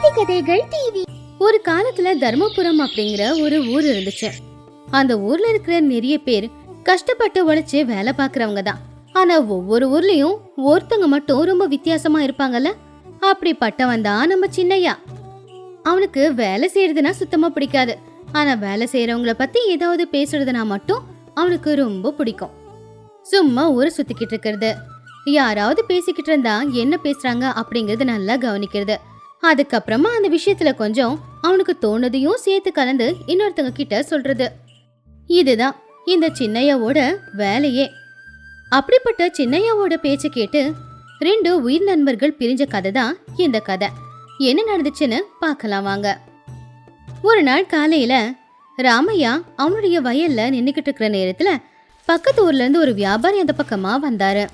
நீதி கதைகள் டிவி ஒரு காலத்துல தர்மபுரம் அப்படிங்கிற ஒரு ஊர் இருந்துச்சு. அந்த ஊர்ல இருக்கிற நிறைய பேர் கஷ்டப்பட்டு உழைச்சு வேலை பாக்குறவங்க தான். ஆனா ஒவ்வொரு ஊர்லயும் ஒருத்தங்க மட்டும் ரொம்ப வித்தியாசமா இருப்பாங்கல்ல? அப்படிப்பட்டவன் தான் நம்ம சின்னையா. அவனுக்கு வேலை செய்யறதுனா சுத்தமா பிடிக்காது. ஆனா வேலை செய்யறவங்கள பத்தி ஏதாவது பேசுறதுனா மட்டும் அவனுக்கு ரொம்ப பிடிக்கும். சும்மா ஊரை சுத்திக்கிட்டு இருக்கிறது. யாராவது பேசிக்கிட்டு இருந்தா என்ன பேசுறாங்க அப்படிங்கறது நல்லா கவனிக்கிறது. அதுக்கப்புறமா அந்த விஷயத்துல கொஞ்சம் அவனுக்கு தோணுதையும் சேர்த்து கலந்து இன்னொருத்தங்க கிட்ட சொல்றது. இதுதான் இந்த சின்னையாவோட வேலையே. அப்படிப்பட்ட சின்னையாவோட பேச்ச கேட்டு ரெண்டு உயிர் நண்பர்கள் பிரிஞ்ச கதை தான் இந்த கதை. என்ன நடந்துச்சுன்னு பார்க்கலாம் வாங்க. ஒரு நாள் காலையில ராமையா அவனுடைய வயல்ல நின்றுக்கிட்டு இருக்கிற நேரத்துல பக்கத்து ஊர்ல இருந்து ஒரு வியாபாரி அந்த பக்கமா வந்தாரு.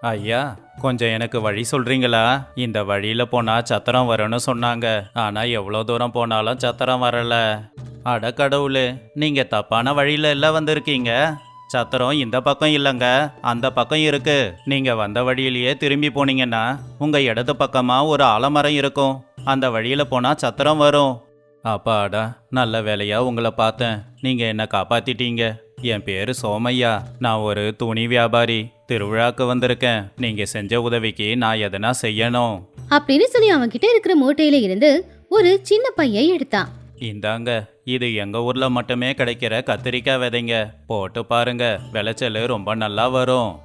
ஐயா கொஞ்சம் எனக்கு வழி சொல்றீங்களா? இந்த வழியில போனா சத்திரம் வரும்னு சொன்னாங்க. ஆனா எவ்வளோ தூரம் போனாலும் சத்திரம் வரல. அட கடவுளே நீங்க தப்பான வழியில எல்லாம் வந்திருக்கீங்க. சத்திரம் இந்த பக்கம் இல்லைங்க அந்த பக்கம் இருக்கு. நீங்க வந்த வழியிலேயே திரும்பி போனீங்கன்னா உங்க இடது பக்கமா ஒரு ஆலமரம் இருக்கும். அந்த வழியில போனா சத்திரம் வரும். அப்பாடா நல்ல வேலையா உங்களை பார்த்தேன். நீங்க என்ன காப்பாத்திட்டீங்க? என் பேரு சோமையா. நான் ஒரு துணி வியாபாரி. திருவிழாக்கு வந்திருக்கேன். நீங்க செஞ்ச உதவிக்கு நான் எதனா செய்யணும்? அப்படின்னு சொல்லி அவன்கிட்ட இருக்கிற மூட்டையில இருந்து ஒரு சின்ன பையன் எடுத்தான். இந்தாங்க இது எங்க ஊர்ல மட்டுமே கிடைக்கிற கத்திரிக்காய் விதைங்க. போட்டு பாருங்க விளைச்சல் ரொம்ப நல்லா வரும்.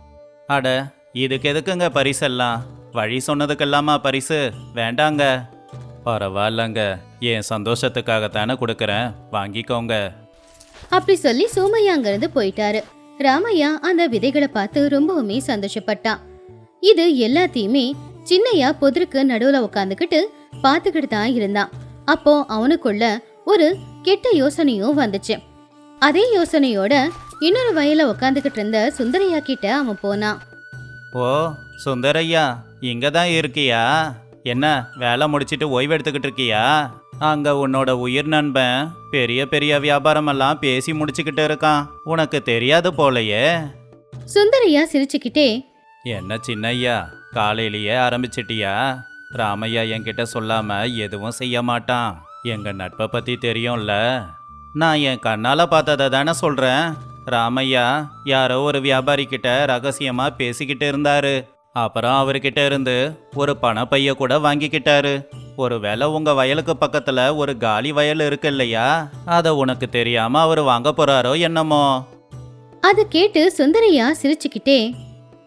அட இதுக்கு எதுக்குங்க பரிசெல்லாம்? வழி சொன்னதுக்கெல்லாமா பரிசு? வேண்டாங்க. பரவாயில்லங்க என் சந்தோஷத்துக்காகத்தானே கொடுக்குறேன். வாங்கிக்கோங்க. அப்படி சொல்லி சோமையா அங்கிருந்து போயிட்டாரு. ராமையா அந்த விதைகளை பார்த்து ரொம்பவுமே சந்தோஷப்பட்டான் இது எல்லாத்தையுமே சின்னையா பொதுருக்கு நடுவுல உட்காந்துக்கிட்டு பார்த்துக்கிட்டு தான் இருந்தான் அப்போ அவனுக்குள்ள ஒரு கெட்ட யோசனையும் வந்துச்சு. அதே யோசனையோட இன்னொரு வயல உட்காந்துக்கிட்டு இருந்த சுந்தரையா கிட்ட அவன் போனான் ஓ சுந்தரையா இங்க தான் இருக்கியா? என்ன வேலை முடிச்சிட்டு ஓய்வு எடுத்துக்கிட்டு இருக்கியா? அங்க உன்னோட உயிர் நண்பன் பெரிய பெரிய வியாபாரமெல்லாம் பேசி முடிச்சுக்கிட்டு இருக்கான். உனக்கு தெரியாது போலையே. சுந்தரையா சிரிச்சுக்கிட்டே என்ன சின்னையா காலையிலேயே ஆரம்பிச்சிட்டியா? ராமையா என்கிட்ட சொல்லாம எதுவும் செய்ய மாட்டான். எங்க நட்பை பத்தி தெரியும்ல. நான் என் கண்ணால பார்த்ததை தானே சொல்றேன். ராமையா யாரோ ஒரு வியாபாரி கிட்ட ரகசியமா பேசிக்கிட்டு இருந்தாரு. அப்புறம் அவர்கிட்ட இருந்து ஒரு பணப்பைய கூட வாங்கிக்கிட்டாரு. ஒருவேளை உங்க வயலுக்கு பக்கத்துல ஒரு காலி வயல் இருக்கு இல்லையா? அதை உனக்கு தெரியாம அவர் வாங்க போறாரோ என்னமோ? அதை கேட்டு சுந்தரையா சிரிச்சுக்கிட்டே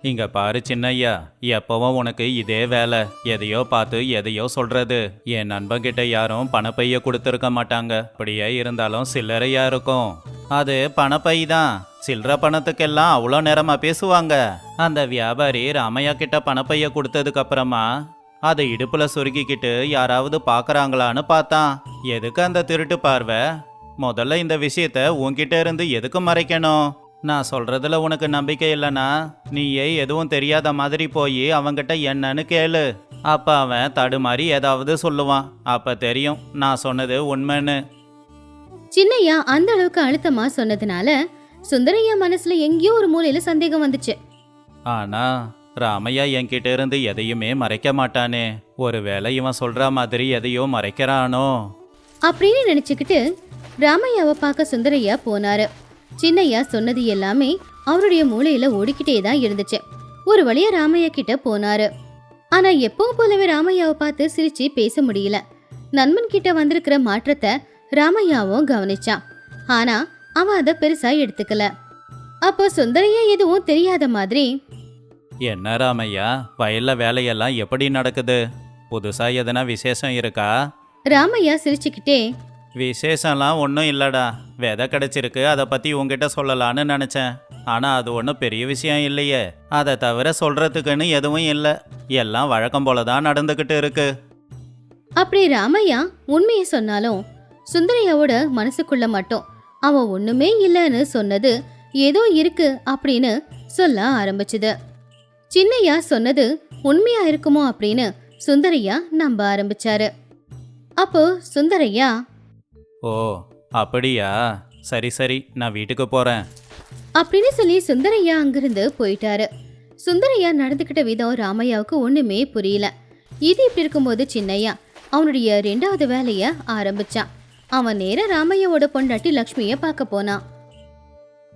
இங்க பாரு சின்னையா எப்பவும் உனக்கு இதே வேலை. எதையோ பார்த்து எதையோ சொல்றது. என் நண்பன்கிட்ட யாரும் பணப்பைய கொடுத்துருக்க மாட்டாங்க. அப்படியே இருந்தாலும் சில்லறையா இருக்கும். அது பணப்பை தான். சில்லற பணத்துக்கெல்லாம் அவ்வளோ நேரமா பேசுவாங்க. அந்த வியாபாரி ராமையா கிட்ட பணப்பைய கொடுத்ததுக்கு அப்புறமா அதை இடுப்புல சொருகிக்கிட்டு யாராவது பார்க்கறாங்களான்னு பார்த்தான். எதுக்கு அந்த திருட்டு பார்வை? முதல்ல இந்த விஷயத்த உன்கிட்ட இருந்து எதுக்கு மறைக்கணும்? நான் சொல்றதுல உனக்கு நம்பிக்கை இல்லைனா நீயே எதுவும் தெரியாத மாதிரி போய் அவங்கிட்ட என்னன்னு கேளு. அப்ப அவன் தடுமாறி ஏதாவது சொல்லுவான். அப்ப தெரியும் நான் சொன்னது உண்மைன்னு. சின்னையா அந்த அளவுக்கு அழுத்தமா சொன்னதுனால சுந்தரையா மனசுல எங்கேயோ ஒரு மூலையில சந்தேகம் வந்துச்சு. ஆனா ராமையா என்கிட்ட இருந்து எதையுமே மறைக்க மாட்டானே. ஒருவேளை இவன் சொல்ற மாதிரி எதையோ மறைக்கிறானோ. அப்படின்னு நினைச்சுக்கிட்டு ராமையாவை பார்க்க சுந்தரையா போனாரு. சின்னையா சொன்னது எல்லாமே அவருடைய மூளையில ஓடிக்கிட்டே தான் இருந்துச்சு. ஒரு வழியா ராமையா கிட்ட போனாரு. ஆனா எப்பவும் போலவே ராமையாவை பார்த்து சிரிச்சு பேச முடியல. நண்பன் கிட்ட வந்திருக்கிற மாற்றத்தை ராமையாவும் கவனிச்சான். ஆனா அவன் அதை பெருசா எடுத்துக்கல. அப்போ சுந்தரையா எதுவும் தெரியாத மாதிரி என்ன ராமையா? வயல்ல வேலையெல்லாம் எப்படி நடக்குது? புதுசா எதனா விசேஷம் இருக்கா? ராமையா சிரிச்சுக்கிட்டே விசேஷம்லாம் ஒன்றும் இல்லைடா. விதை கிடைச்சிருக்கு அதை பற்றி உங்ககிட்ட சொல்லலான்னு நினச்சேன். ஆனால் அது ஒன்றும் பெரிய விஷயம் இல்லையே. அதை தவிர சொல்கிறதுக்குன்னு எதுவும் இல்லை. எல்லாம் வழக்கம் போல தான் நடந்துக்கிட்டு இருக்கு. அப்படி ராமையா உண்மையை சொன்னாலும் சுந்தரையாவோட மனசுக்குள்ள மட்டும் அவன் ஒண்ணுமே இல்லைன்னு சொன்னது ஏதோ இருக்கு அப்படின்னு சொல்ல ஆரம்பிச்சுது. சின்னையா சொன்னது உண்மையா இருக்குமோ அப்படின்னு சுந்தரையா நம்ப ஆரம்பிச்சாரு. அப்போ சுந்தரையா ஓ அப்படியா? சரி சரி நான் வீட்டுக்கு போகிறேன் அப்படின்னு சொல்லி சுந்தரையா அங்கிருந்து போயிட்டாரு. சுந்தரையா நடந்துக்கிட்ட விதம் ராமையாவுக்கு ஒண்ணுமே புரியல. இது இப்படி இருக்கும்போது சின்னையா அவனுடைய ரெண்டாவது வேலைய ஆரம்பிச்சான். அவன் நேரா ராமையாவோட பொண்டாட்டி லக்ஷ்மிய பார்க்க போனான்.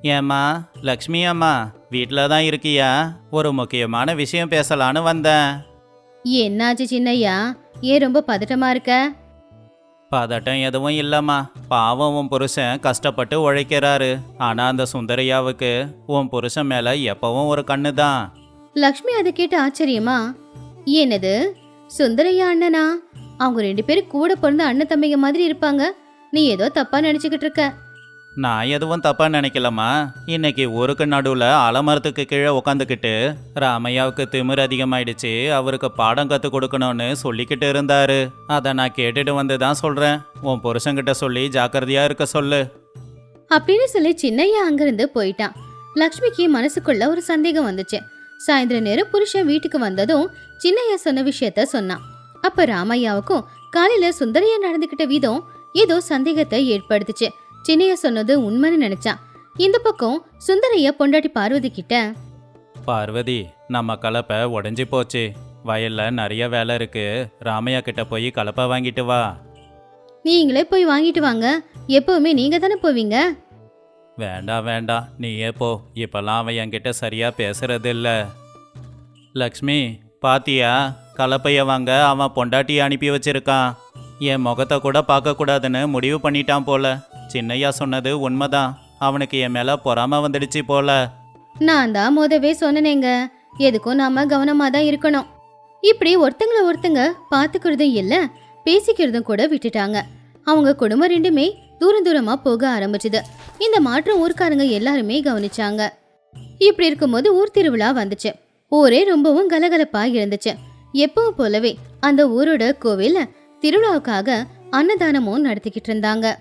ஏம்மா லக்ஷ்மி அம்மா வீட்டில் தான் இருக்கியா? ஒரு முக்கியமான விஷயம் பேசலான்னு வந்தேன். என்னாச்சு சின்னையா? ஏன் ரொம்ப பதட்டமா இருக்க? பதட்டம் எதுவும் இல்லைம்மா. பாவம் உன் புருஷன் கஷ்டப்பட்டு உழைக்கிறாரு. ஆனால் அந்த சுந்தரையாவுக்கு உன் புருஷன் மேலே எப்பவும் ஒரு கண்ணு தான் லக்ஷ்மி அதை கேட்டு ஆச்சரியமா? என்னது? சுந்தரையா அண்ணனா? அவங்க ரெண்டு பேரும் கூட பிறந்த அண்ணன் தம்பிங்க மாதிரி இருப்பாங்க. நீ ஏதோ தப்பா நினைச்சுக்கிட்டு இருக்க. நான் எதுவும் தப்பா நினைக்கலம்மா. இன்னைக்கு ஊருக்கு நடுவில் அலமரத்துக்கு கீழே உக்காந்துக்கிட்டு ராமையாவுக்கு திமிர் அதிகமாயிடுச்சு. அவருக்கு பாடம் கற்றுக் கொடுக்கணும்னு சொல்லிக்கிட்டு இருந்தாரு. அதை நான் கேட்டுட்டு வந்து தான் சொல்கிறேன் உன் புருஷன்கிட்ட சொல்லி ஜாக்கிரதையா இருக்க சொல்லு. அப்படின்னு சொல்லி சின்னையா அங்கிருந்து போயிட்டான். லக்ஷ்மிக்கு மனசுக்குள்ள ஒரு சந்தேகம் வந்துச்சு. சாயந்தர நேரம் புருஷன் வீட்டுக்கு வந்ததும் சின்னையா சொன்ன விஷயத்த சொன்னான். அப்ப ராமையாவுக்கும் காலையில சுந்தரையா நடந்துகிட்ட விதம் ஏதோ சந்தேகத்தை ஏற்படுத்துச்சு. சின்னையா சொன்னது உண்மைன்னு நினைச்சான். இந்த பக்கம் சுந்தரையா பொண்டாட்டி பார்வதி கிட்ட பார்வதி நம்ம கலப்பை உடஞ்சி போச்சு. வயல்ல நிறைய வேலை இருக்கு. ராமையா கிட்ட போய் கலப்பை வாங்கிட்டு வா. நீங்களே போய் வாங்கிட்டு வாங்க. எப்பவுமே நீங்க தானே போவீங்க? வேண்டாம் வேண்டாம் நீயே போ. இப்பெல்லாம் அவன் என்கிட்ட சரியா பேசுறது இல்ல. லக்ஷ்மி பாத்தியா? கலப்பைய வாங்க அவன் பொண்டாட்டி அனுப்பி வச்சிருக்கான். என் முகத்தை கூட பார்க்கக்கூடாதுன்னு முடிவு பண்ணிட்டான் போல. சின்னையா சொன்னது உண்மைதான். அவனுக்கு என் மேல பொறாம வந்துடுச்சு போல. நான் தான் மொதவே சொன்னேங்க எதுக்கும் நாம கவனமா தான் இருக்கணும். இப்படி ஒருத்தங்கள ஒருத்தங்க பாத்துக்கிறதும் இல்ல பேசிக்கிறதும் கூட விட்டுட்டாங்க. அவங்க குடும்பம் ரெண்டுமே தூரம் தூரமா போக ஆரம்பிச்சுது. இந்த மாற்றம் ஊர்க்காரங்க எல்லாருமே கவனிச்சாங்க. இப்படி இருக்கும்போது ஊர் திருவிழா வந்துச்சு. ஊரே ரொம்பவும் கலகலப்பா இருந்துச்சு. எப்பவும் போலவே அந்த ஊரோட கோவில்ல திருவிழாவுக்காக அன்னதானமும் நடத்திக்கிட்டு இருந்தாங்க.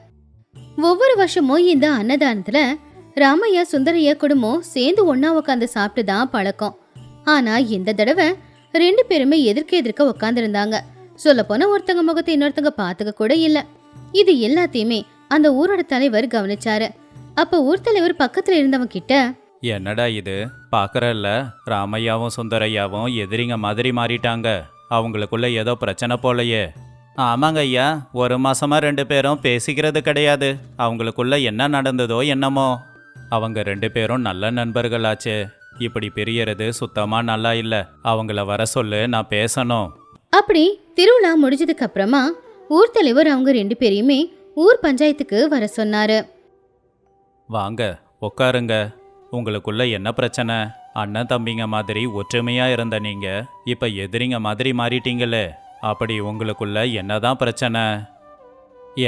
ஒவ்வொரு வருஷமும் இந்த அன்னதானத்துல ராமையா சுந்தரையா குடும்பம் சேர்ந்து ஒன்னா உட்காந்து சாப்பிட்டு தான் பழக்கம். ஆனா இந்த தடவை ரெண்டு பேருமே எதிர்க்க எதிர்க்க உட்காந்துருந்தாங்க சொல்ல போனா ஒருத்தங்க முகத்தை இன்னொருத்தங்க பார்த்துக்க கூட இல்ல. இது எல்லாத்தையுமே அந்த ஊரோட தலைவர் கவனிச்சாரு. அப்ப ஊர் தலைவர் பக்கத்துல இருந்தவங்க கிட்ட என்னடா இது? பாக்குறல்ல ராமையாவும் சுந்தரையாவும் எதிரிங்க மாதிரி மாறிட்டாங்க. அவங்களுக்குள்ள ஏதோ பிரச்சனை போலையே. ஆமாங்க ஐயா ஒரு மாசமா ரெண்டு பேரும் பேசிக்கிறது கிடையாது. அவங்களுக்குள்ள என்ன நடந்ததோ என்னமோ. அவங்க ரெண்டு பேரும் நல்ல நண்பர்களாச்சே. இப்படி பிரியறது சுத்தமா நல்லா இல்ல. அவங்கள வர சொல்லு நான் பேசணும். அப்படி திருவிழா முடிஞ்சதுக்கு அப்புறமா ஊர் தலைவர் அவங்க ரெண்டு பேரையுமே ஊர் பஞ்சாயத்துக்கு வர சொன்னாரு. வாங்க உட்காருங்க. உங்களுக்குள்ள என்ன பிரச்சனை? அண்ணன் தம்பிங்க மாதிரி ஒற்றுமையா இருந்த நீங்க இப்ப எதிரிங்க மாதிரி மாறிட்டீங்களே. அப்படி உங்களுக்குள்ள என்னதான் பிரச்சனை?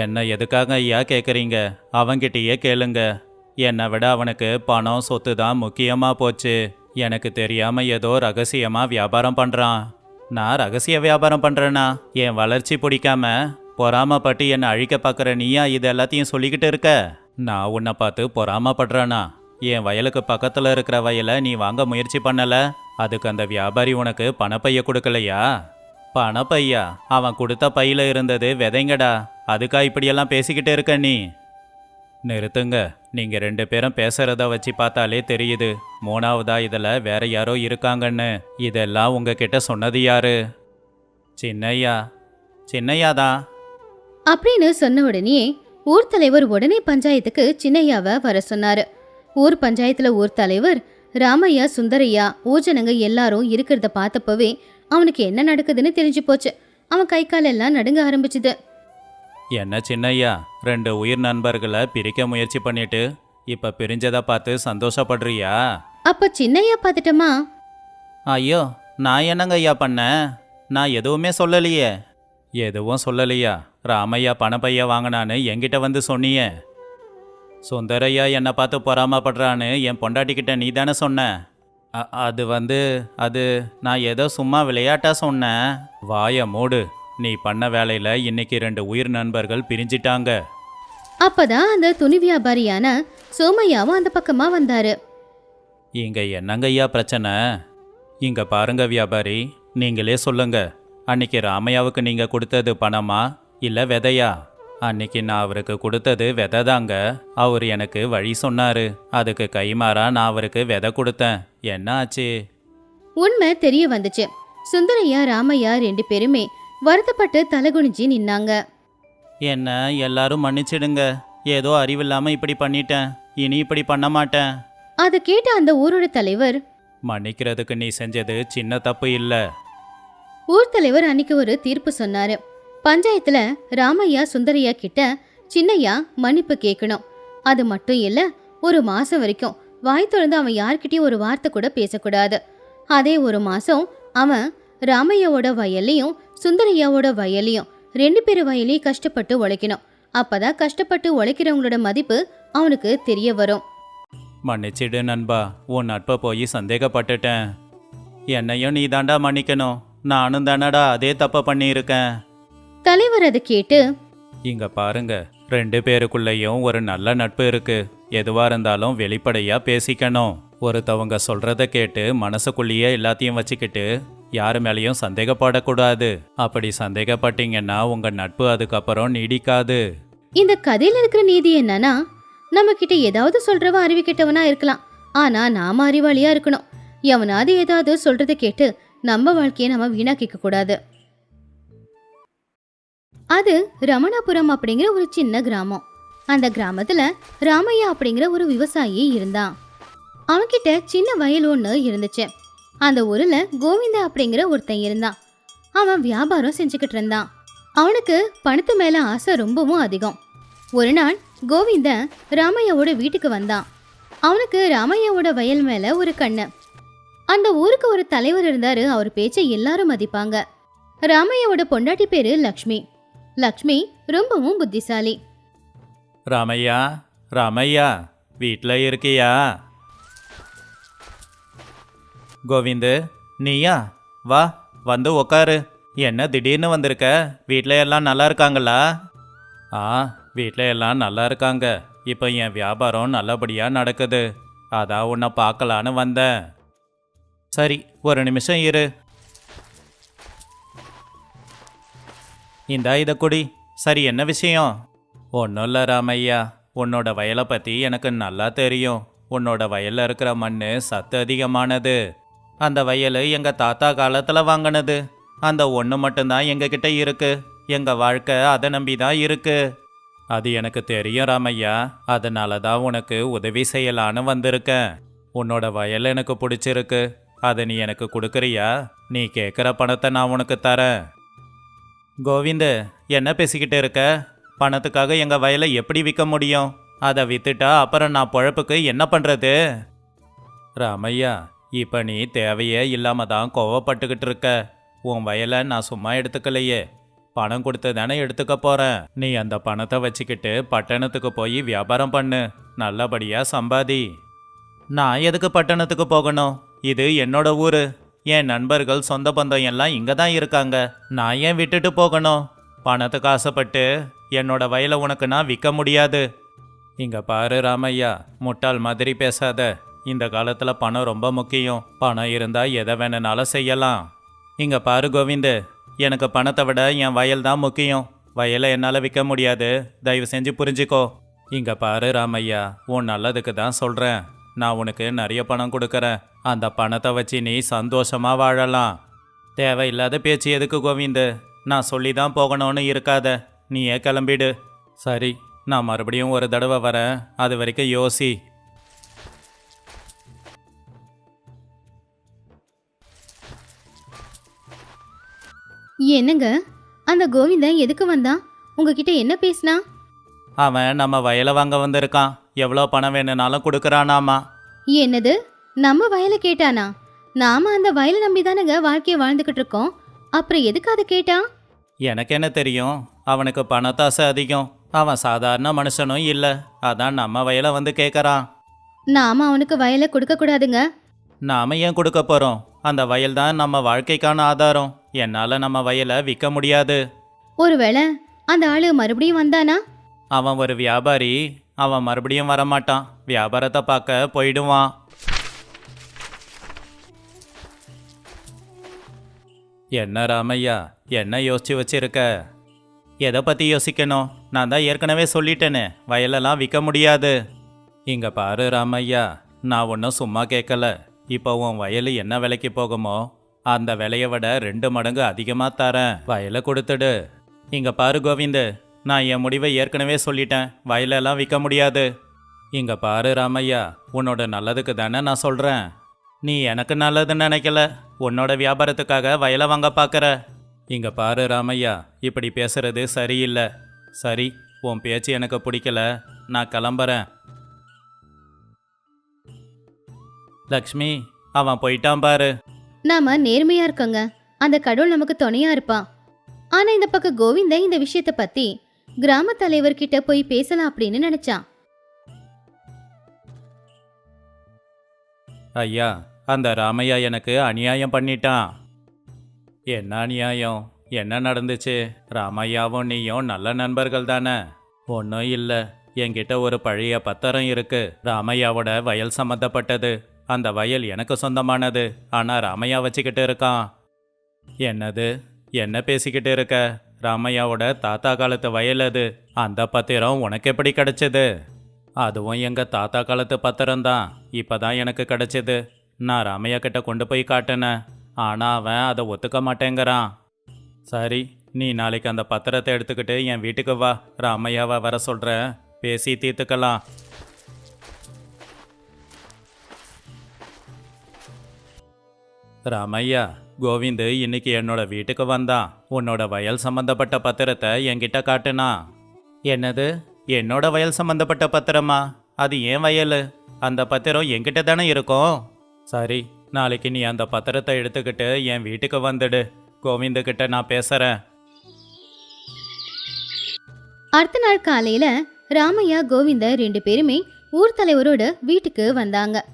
என்ன எதுக்காக ஐயா கேட்குறீங்க அவங்கிட்டயே கேளுங்க. என்னை விட அவனுக்கு பணம் சொத்து தான் முக்கியமாக போச்சு. எனக்கு தெரியாம ஏதோ ரகசியமாக வியாபாரம் பண்ணுறான் நான் ரகசிய வியாபாரம் பண்ணுறேன்னா என் வளர்ச்சி பிடிக்காம பொறாமப்பட்டு என்னை அழிக்க பார்க்குற நீயா இது எல்லாத்தையும் சொல்லிக்கிட்டு இருக்க? நான் உன்னை பார்த்து பொறாமப்படுறேனா? என் வயலுக்கு பக்கத்தில் இருக்கிற வயலை நீ வாங்க முயற்சி பண்ணலை? அதுக்கு அந்த வியாபாரி உனக்கு பணப்பைய கொடுக்கலையா? பணப்பையா அவன் கொடுத்த பையில இருந்தது விதைங்கடா. அதுக்கா இப்படியெல்லாம் பேசிக்கிட்டே இருக்க நீ? நிறுத்துங்க. நீங்க ரெண்டு பேரும் பேசுறத வச்சு பார்த்தாலே தெரியுது. மூணாவதா இதில் வேற யாரோ இருக்காங்கன்னு. இதெல்லாம் உங்ககிட்ட சொன்னது யாரு? சின்னையா. சின்னையா தான் அப்படின்னு சொன்ன உடனே ஊர் தலைவர் உடனே பஞ்சாயத்துக்கு சின்னையாவை வர சொன்னார். ஊர் பஞ்சாயத்தில் ஊர் தலைவர் ராமையா சுந்தரையா ஊஜனங்க எல்லாரும் இருக்கிறத பார்த்தப்பவே அவனுக்கு என்ன நடக்குதுன்னு தெரிஞ்சு போச்சு. அவன் கை கால் எல்லாம் நடுங்க ஆரம்பிச்சுது. என்ன சின்னையா ரெண்டு உயிர் நண்பர்களை பிரிக்க முயற்சி பண்ணிட்டு இப்ப பிரிஞ்சதை பார்த்து சந்தோஷப்படுறியா? அப்ப சின்னையா பார்த்துட்டமா? ஐயோ நான் என்னங்க ஐயா பண்ணேன் நான் எதுவுமே சொல்லலையே. எதுவும் சொல்லலையா? ராமையா பணப்பைய வாங்கினான்னு என்கிட்ட வந்து சொன்னியே. சுந்தரையா என்னை பார்த்து பொறாமப்படுறான்னு என் பொண்டாட்டிக்கிட்ட நீ தானே சொன்ன? அது வந்து அது நான் ஏதோ சும்மா விளையாட்டா சொன்னேன் வாய மூடு. நீ பண்ண வேலையில இன்னைக்கு ரெண்டு உயிர் நண்பர்கள் பிரிஞ்சிட்டாங்க. அப்பதான் அந்த துணி வியாபாரியான சோமையாவும் அந்த பக்கமா வந்தாரு. இங்க என்னங்க ஐயா பிரச்சனை? இங்க பாருங்க வியாபாரி நீங்களே சொல்லுங்க. அன்னைக்கு ராமையாவுக்கு நீங்க கொடுத்தது பணமா இல்ல விதையா? அன்னைக்கு நான் அவருக்கு கொடுத்தது விதை தாங்க அவர் எனக்கு வழி சொன்னாரு. அதுக்கு கைமாறா நான் அவருக்கு விதை கொடுத்தேன். என்ன ஆச்சு? உண்மை தெரிய வந்துச்சு. சுந்தரையா ராமையா ரெண்டு பேருமே வருத்தப்பட்டு தலைகுனிஞ்சு நின்னாங்க. என்ன எல்லாரும் மன்னிச்சிடுங்க. ஏதோ அறிவில்லாம இப்படி பண்ணிட்டேன். இனி இப்படி பண்ண மாட்டேன். அதை கேட்ட அந்த ஊரோட தலைவர் மன்னிக்கிறதுக்கு நீ செஞ்சது சின்ன தப்பு இல்ல. ஊர் தலைவர் அன்னைக்கு ஒரு தீர்ப்பு சொன்னாரு. பஞ்சாயத்துல ராமையா சுந்தரையா கிட்ட சின்னையா மன்னிப்பு கேட்கணும் அது மட்டும் இல்ல ஒரு மாசம் வரைக்கும் வாய் திறந்து அவன் யார்கிட்டயும் ஒரு வார்த்தை கூட பேசக்கூடாது. அதே ஒரு மாசம் அவன் ராமையாவோட வயல்லையும் சுந்தரையாவோட வயல்லையும் ரெண்டு பேர் வயலையும் கஷ்டப்பட்டு உழைக்கணும். அப்பதான் கஷ்டப்பட்டு உழைக்கிறவங்களோட மதிப்பு அவனுக்கு தெரிய வரும். மன்னிச்சிடு நண்பா உன் நட்பை போய் சந்தேகப்பட்டுட்டேன். என்னையும் நீ தாண்டா மன்னிக்கணும். நானும் தானடா அதே தப்பை பண்ணியிருக்கேன். தலைவர் அதை கேட்டு இங்க பாருங்க ரெண்டு பேருக்குள்ளேயும் ஒரு நல்ல நட்பு இருக்கு. எதுவா இருந்தாலும் வெளிப்படையா பேசிக்கணும். ஒருத்தவங்க சொல்றத கேட்டு மனசுக்குள்ளேயே எல்லாத்தையும் வச்சுக்கிட்டு யாரு மேலேயும் சந்தேகப்படக்கூடாது. அப்படி சந்தேகப்பட்டீங்கன்னா உங்க நட்பு அதுக்கப்புறம் நீடிக்காது. இந்த கதையில இருக்கிற நீதி என்னன்னா நம்ம கிட்ட ஏதாவது சொல்றவன் அறிவிக்கிட்டவனா இருக்கலாம். ஆனா நாம அறிவாளியா இருக்கணும். எவனாவது ஏதாவது சொல்றதை கேட்டு நம்ம வாழ்க்கையை நம்ம வீணாக்கிக்க கூடாது. அது ரமணாபுரம் அப்படிங்கிற ஒரு சின்ன கிராமம். அந்த கிராமத்துல ராமையா அப்படிங்கிற ஒரு விவசாயி இருந்தான். அவன்கிட்ட சின்ன வயல் ஒன்று இருந்துச்சு. அந்த ஊர்ல கோவிந்தா அப்படிங்கிற ஒருத்தன் இருந்தான். அவன் வியாபாரம் செஞ்சுக்கிட்டு இருந்தான். அவனுக்கு பணத்து மேல ஆசை ரொம்பவும் அதிகம். ஒரு நாள் கோவிந்தன் ராமையாவோட வீட்டுக்கு வந்தான். அவனுக்கு ராமையாவோட வயல் மேல ஒரு கண்ணு. அந்த ஊருக்கு ஒரு தலைவர் இருந்தாரு. அவர் பேச்சை எல்லாரும் மதிப்பாங்க. ராமையாவோட பொண்டாட்டி பேரு லக்ஷ்மி. லக்ஷ்மி ரொம்பவும் புத்திசாலி. ராமையா ராமையா வீட்டில் இருக்கியா? கோவிந்து நீயா? வா வந்து உக்காரு. என்ன திடீர்னு வந்திருக்க? வீட்டில் எல்லாம் நல்லா இருக்காங்களா? ஆ வீட்டில் எல்லாம் நல்லா இருக்காங்க. இப்போ என் வியாபாரம் நல்லபடியாக நடக்குது. அதான் உன்னை பார்க்கலான்னு வந்தேன். சரி ஒரு நிமிஷம் இரு. இந்தா இதை குடி. சரி என்ன விஷயம்? ஒன்றும் இல்லை ராமையா. உன்னோட வயலை பற்றி எனக்கு நல்லா தெரியும். உன்னோட வயலில் இருக்கிற மண் சத்து அதிகமானது. அந்த வயல் எங்கள் தாத்தா காலத்தில் வாங்கினது. அந்த ஒன்று மட்டும்தான் எங்ககிட்ட இருக்கு. எங்கள் வாழ்க்கை அதை நம்பி தான் இருக்கு. அது எனக்கு தெரியும் ராமையா. அதனால தான் உனக்கு உதவி செய்யலான்னு வந்திருக்கேன். உன்னோட வயல் எனக்கு பிடிச்சிருக்கு. அதை நீ எனக்கு கொடுக்குறியா? நீ கேட்குற பணத்தை நான் உனக்கு தரேன். கோவிந்து என்ன பேசிக்கிட்டு இருக்க? பணத்துக்காக எங்கள் வயலை எப்படி விற்க முடியும்? அதை வித்துட்டா அப்புறம் நான் பொழப்புக்கு என்ன பண்ணுறது ராமையா இப்போ நீ தேவையே இல்லாமல் தான் கோவப்பட்டுக்கிட்டு இருக்க. உன் வயலை நான் சும்மா எடுத்துக்கலையே. பணம் கொடுத்து தானே எடுத்துக்க போகிறேன் நீ அந்த பணத்தை வச்சுக்கிட்டு பட்டணத்துக்கு போய் வியாபாரம் பண்ணு. நல்லபடியாக சம்பாதி. நான் எதுக்கு பட்டணத்துக்கு போகணும்? இது என்னோட ஊர். என் நண்பர்கள் சொந்த பந்தம் எல்லாம் இங்கே தான் இருக்காங்க. நான் ஏன் விட்டுட்டு போகணும்? பணத்துக்கு ஆசைப்பட்டு என்னோட வயலை உனக்கு நான் விற்க முடியாது. இங்கே பாரு ராமையா முட்டாள் மாதிரி பேசாத. இந்த காலத்தில் பணம் ரொம்ப முக்கியம். பணம் இருந்தால் எதை வேணுனாலும் செய்யலாம். இங்கே பாரு கோவிந்து எனக்கு பணத்தை விட என் வயல் தான் முக்கியம். வயலை என்னால் விற்க முடியாது. தயவு செஞ்சு புரிஞ்சுக்கோ. இங்கே பாரு ராமையா உன் நல்லதுக்கு தான் சொல்கிறேன் நான் உனக்கு நிறைய பணம் கொடுக்கறேன். அந்த பணத்தை வச்சு நீ சந்தோஷமா வாழலாம். தேவையில்லாத பேச்சு எதுக்கு கோவிந்து? நான் சொல்லி தான் போகணும்னு இருக்காத. நீயே கிளம்பிடு. சரி நான் மறுபடியும் ஒரு தடவை வரேன். அது வரைக்கும் யோசி. என்னங்க? அந்த கோவிந்தன் எதுக்கு வந்தான்? உங்ககிட்ட என்ன பேசினா? அவன் நம்ம வயலை வாங்க வந்திருக்கான். எவ்வளோ பணம் வேணும்னாலும் கொடுக்குறானாமா? என்னது? நம்ம வயலை கேட்டானா? நாம அந்த வயலை நம்பி தானங்க வாழ்க்கையை வாழ்ந்துகிட்டு இருக்கோம். அப்புறம் எதுக்கு அதை கேட்டான் எனக்கு என்ன தெரியும்? அவனுக்கு பணத்தாசை அதிகம். அவன் சாதாரண மனுஷனும் இல்லை. அதான் நம்ம வயலை வந்து கேட்குறான் நாம அவனுக்கு வயலை கொடுக்க கூடாதுங்க. நாம ஏன் கொடுக்க போகிறோம் அந்த வயல் தான் நம்ம வாழ்க்கைக்கான ஆதாரம். என்னால் நம்ம வயலை விற்க முடியாது. ஒருவேளை அந்த ஆளு மறுபடியும் வந்தானா? அவன் ஒரு வியாபாரி அவன் மறுபடியும் வரமாட்டான். வியாபாரத்தை பார்க்க போயிடுவான். என்ன ராமையா என்ன யோசிச்சு வச்சிருக்க? எதை பற்றி யோசிக்கணும்? நான் தான் ஏற்கனவே சொல்லிட்டேனே வயலெல்லாம் விற்க முடியாது. இங்கே பாரு ராமையா நான் ஒன்றும் சும்மா கேட்கல. இப்போ உன் வயல் என்ன விலைக்கு போகுமோ அந்த விலையை விட ரெண்டு மடங்கு அதிகமாக தரேன். வயலை கொடுத்துடு. இங்கே பாரு கோவிந்து நான் என் முடிவை ஏற்கனவே சொல்லிட்டேன். வயலெல்லாம் விற்க முடியாது. இங்க பாரு ராமையா உன்னோட நல்லதுக்கு தானே நான் சொல்றேன். நீ எனக்கு நல்லதுன்னு நினைக்கல. உன்னோட வியாபாரத்துக்காக வயலை வாங்க பார்க்குற இங்க பாரு ராமையா இப்படி பேசுறது சரியில்லை. சரி உன் பேச்சு எனக்கு பிடிக்கல. நான் கிளம்புறேன். லக்ஷ்மி அவன் போயிட்டான் பாரு. நாம நேர்மையா இருக்கோங்க. அந்த கடவுள் நமக்கு துணையா இருப்பான். ஆனா இந்த பக்கம் கோவிந்த இந்த விஷயத்தை பத்தி கிராம தலைவர்கிட்ட போய் பேசலாம் அப்படின்னு நினைச்சான். ஐயா அந்த ராமையா எனக்கு அநியாயம் பண்ணிட்டான். என்ன அநியாயம்? என்ன நடந்துச்சு? ராமையாவும் நீயும் நல்ல நண்பர்கள் தானே? ஒன்றும் இல்லை. என்கிட்ட ஒரு பழைய பத்திரம் இருக்கு. ராமையாவோட வயல் சம்மந்தப்பட்டது அந்த வயல் எனக்கு சொந்தமானது. ஆனால் ராமையா வச்சுக்கிட்டு இருக்கான். என்னது? என்ன பேசிக்கிட்டு இருக்க? ராமையாவோட தாத்தா காலத்து வயல் அது. அந்த பத்திரம் உனக்கு எப்படி கிடைச்சது? அதுவும் எங்கள் தாத்தா காலத்து பத்திரம் தான். எனக்கு கிடைச்சது. நான் ராமையா கிட்ட கொண்டு போய் காட்டினேன் ஆனால் அவன் அதை ஒத்துக்க மாட்டேங்கிறான். சரி நீ நாளைக்கு அந்த பத்திரத்தை எடுத்துக்கிட்டு என் வீட்டுக்கு வா. ராமையாவை வர சொல்கிறேன் பேசி தீர்த்துக்கலாம். ராமையா கோவிந்து இன்னைக்கு என்னோட வீட்டுக்கு வந்தான் உன்னோட வயல் சம்பந்தப்பட்ட பத்திரத்தை என்கிட்ட காட்டுனா. என்னது? என்னோட வயல் சம்பந்தப்பட்ட பத்திரமா? அது ஏன் வயல்? அந்த பத்திரம் என்கிட்ட தானே இருக்கும்? சரி நாளைக்கு நீ அந்த பத்திரத்தை எடுத்துக்கிட்டு என் வீட்டுக்கு வந்துடு. கோவிந்து கிட்ட நான் பேசுறேன். அடுத்த நாள் காலையில ராமையா கோவிந்த ரெண்டு பேருமே ஊர் தலைவரோட வீட்டுக்கு வந்தாங்க.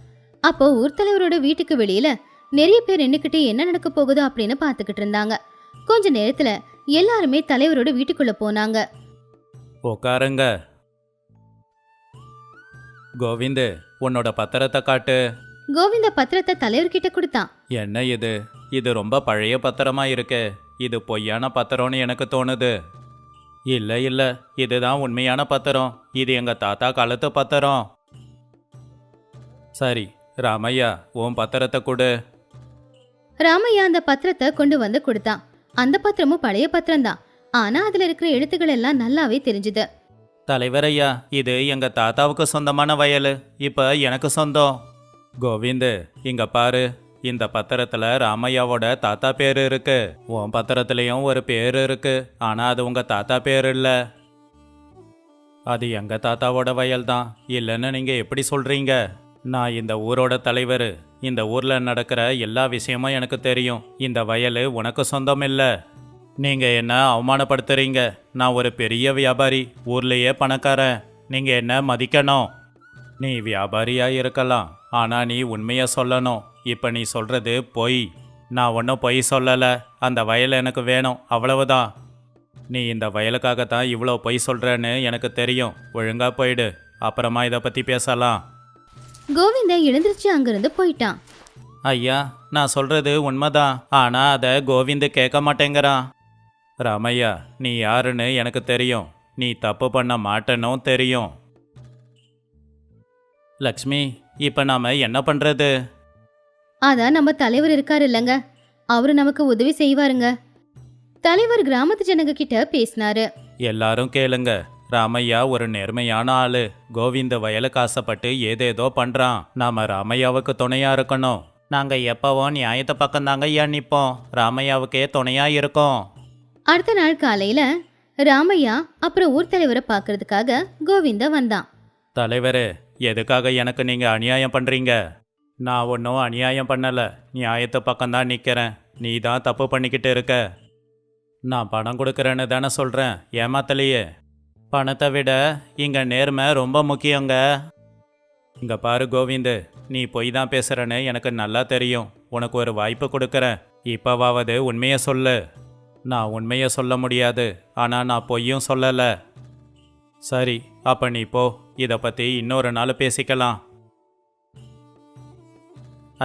அப்போ ஊர் தலைவரோட வீட்டுக்கு வெளியில நிறைய பேர் நின்னுக்கிட்டு என்ன நடக்க போகுதோ அப்படின்னு பார்த்துக்கிட்டு இருந்தாங்க. கொஞ்ச நேரத்துல எல்லாருமே தலைவரோட வீட்டுக்குள்ள போனாங்க. உட்காருங்க கோவிந்து உன்னோட பத்திரத்தை காட்டு. கோவிந்த பத்திரத்தை தலைவர்கிட்ட கொடுத்தான். என்ன இது? இது ரொம்ப பழைய பத்திரமா இருக்கு. இது பொய்யான பத்திரம்னு எனக்கு தோணுது. இல்ல இல்ல. இதுதான் உண்மையான பத்திரம். இது எங்க தாத்தா காலத்து பத்திரம். சரி ராமையா உன் பத்திரத்தை கொடு. ராமையா அந்த பத்திரத்தை கொண்டு வந்து கொடுத்தான் அந்த பத்திரமும் பழைய பத்திரம் தான் ஆனா அதுல இருக்கிற எழுத்துக்கள் எல்லாம் நல்லாவே தெரிஞ்சுது. தலைவரையா இது எங்க தாத்தாவுக்கு சொந்தமான வயல். இப்ப எனக்கு சொந்தம். கோவிந்து இங்க பாரு. இந்த பத்திரத்துல ராமையாவோட தாத்தா பேரு இருக்கு. உன் பத்திரத்துலயும் ஒரு பேரு இருக்கு. ஆனா அது உங்க தாத்தா பேர் இல்ல. அது எங்க தாத்தாவோட வயல் தான் இல்லைன்னு நீங்க எப்படி சொல்றீங்க? நான் இந்த ஊரோட தலைவர். இந்த ஊர்ல நடக்கிற எல்லா விஷயமும் எனக்கு தெரியும். இந்த வயல் உனக்கு சொந்தம் இல்லை. நீங்க என்ன அவமானப்படுத்துறீங்க? நான் ஒரு பெரிய வியாபாரி ஊர்லேயே பணக்காரன். நீங்க என்ன மதிக்கணும்? நீ வியாபாரியா இருக்கலாம். ஆனா நீ உண்மையை சொல்லணும். இப்போ நீ சொல்றது பொய். நான் ஒன்றும் பொய் சொல்லலை. அந்த வயல் எனக்கு வேணும். அவ்வளவுதான். நீ இந்த வயலுக்காகத்தான் இவ்வளோ பொய் சொல்கிறேன்னு எனக்கு தெரியும். ஒழுங்காக போயிடு. அப்புறமா இதை பற்றி பேசலாம். கோவிந்த எழுந்திருச்சு அங்கிருந்து போயிட்டான். ஐயா நான் சொல்றது உண்மைதான். ஆனா அதை கோவிந்து கேட்க மாட்டேங்கிறான். ராமையா நீ யாருன்னு எனக்கு தெரியும். நீ தப்பு பண்ண மாட்டேனும் தெரியும். லக்ஷ்மி இப்ப நாம என்ன பண்றது? அதான் நம்ம தலைவர் இருக்காரு இல்லைங்க. அவரு நமக்கு உதவி செய்வாருங்க. தலைவர் கிராமத்து ஜனங்க கிட்ட பேசினாரு. எல்லாரும் கேளுங்க. ராமையா ஒரு நேர்மையான ஆளு. கோவிந்த வயலுக்கு ஆசைப்பட்டு ஏதேதோ பண்றான். நாம ராமையாவுக்கு துணையா இருக்கணும். நாங்க எப்பவும் நியாயத்தை பக்கம் தாங்க ஐயா நிப்போம் ராமையாவுக்கே துணையா இருக்கோம். அடுத்த நாள் காலையில ராமையா அப்புறம் ஊர் தலைவரை பார்க்கறதுக்காக கோவிந்த வந்தான். தலைவரே எதுக்காக எனக்கு நீங்க அநியாயம் பண்றீங்க? நான் ஒன்றும் அநியாயம் பண்ணல. நியாயத்து பக்கம்தான் நிக்கிறேன். நீ தான் தப்பு பண்ணிக்கிட்டு இருக்க. நான் பணம் கொடுக்கறேன்னு தானே சொல்றேன். ஏமாத்தலையே. பணத்தை விட இங்கே நேர்மை ரொம்ப முக்கியங்க. இங்கே பாரு கோவிந்து நீ பொய் தான் பேசுகிறேன்னு எனக்கு நல்லா தெரியும். உனக்கு ஒரு வாய்ப்பு கொடுக்குறேன். இப்போவாவது உண்மையை சொல்லு. நான் உண்மையை சொல்ல முடியாது. ஆனால் நான் பொய்யும் சொல்லலை. சரி அப்போ நீ போ. இதை பற்றி இன்னொரு நாள் பேசிக்கலாம்.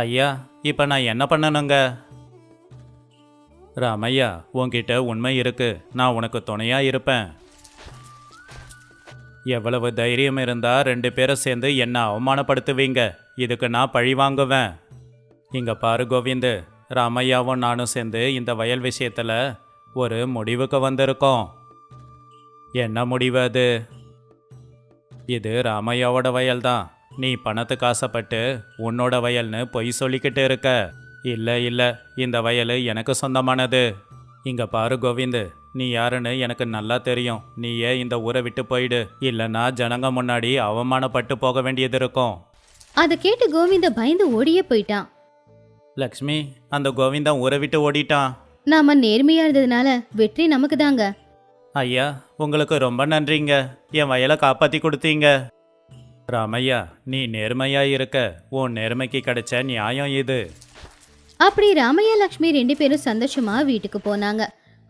ஐயா இப்போ நான் என்ன பண்ணணுங்க? ராமையா உன்கிட்ட உண்மை இருக்கு. நான் உனக்கு துணையாக இருப்பேன். எவ்வளவு தைரியம் இருந்தா ரெண்டு பேரும் சேர்ந்து என்ன அவமானப்படுத்துவீங்க? இதுக்கு நான் பழி வாங்குவேன். இங்க பாரு கோவிந்து ராமையாவும் நானும் சேர்ந்து இந்த வயல் விஷயத்தில் ஒரு முடிவுக்கு வந்திருக்கோம். என்ன முடிவு அது? இது ராமையாவோட வயல் தான் நீ பணத்துக்கு ஆசைப்பட்டு உன்னோட வயல்னு பொய் சொல்லிக்கிட்டு இருக்க. இல்லை இல்லை இந்த வயல் எனக்கு சொந்தமானது. இங்கே பாரு கோவிந்து நீ யாருன்னு எனக்கு நல்லா தெரியும். நீயே இந்த ஊரை விட்டு போயிடு. இல்லைன்னா ஜனங்க முன்னாடி அவமானப்பட்டு போக வேண்டியது இருக்கும். அதை கேட்டு கோவிந்த பயந்து ஓடியே போயிட்டான். லக்ஷ்மி அந்த கோவிந்தன் ஊரை விட்டு ஓடிட்டான். நாம நேர்மையா இருந்ததுனால வெற்றி நமக்கு தாங்க ஐயா உங்களுக்கு ரொம்ப நன்றிங்க. என் வயலை காப்பாத்தி கொடுத்தீங்க. ராமையா நீ நேர்மையா இருக்க. உன் நேர்மைக்கு கிடைச்ச நியாயம் இது. அப்படி ராமையா லக்ஷ்மி ரெண்டு பேரும் சந்தோஷமா வீட்டுக்கு போனாங்க.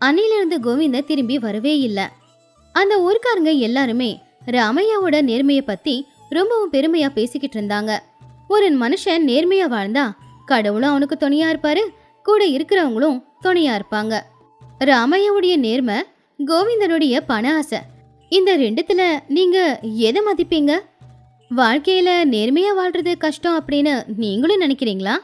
அன்னிலிருந்து கோவிந்த திரும்பி வரவே இல்லை. அந்த ஊர்க்காரங்க எல்லாருமே ராமையாவோட நேர்மையை பத்தி ரொம்பவும் பெருமையா பேசிக்கிட்டு இருந்தாங்க. ஒரு மனுஷன் நேர்மையா வாழ்ந்தா கடவுளும் அவனுக்கு துணையா இருப்பாரு கூட இருக்கிறவங்களும் துணையா இருப்பாங்க. ராமையாவுடைய நேர்மை கோவிந்தனுடைய பண ஆசை இந்த ரெண்டுத்துல நீங்க எதை மதிப்பீங்க? வாழ்க்கையில நேர்மையா வாழ்றது கஷ்டம் அப்படின்னு நீங்களும் நினைக்கிறீங்களா?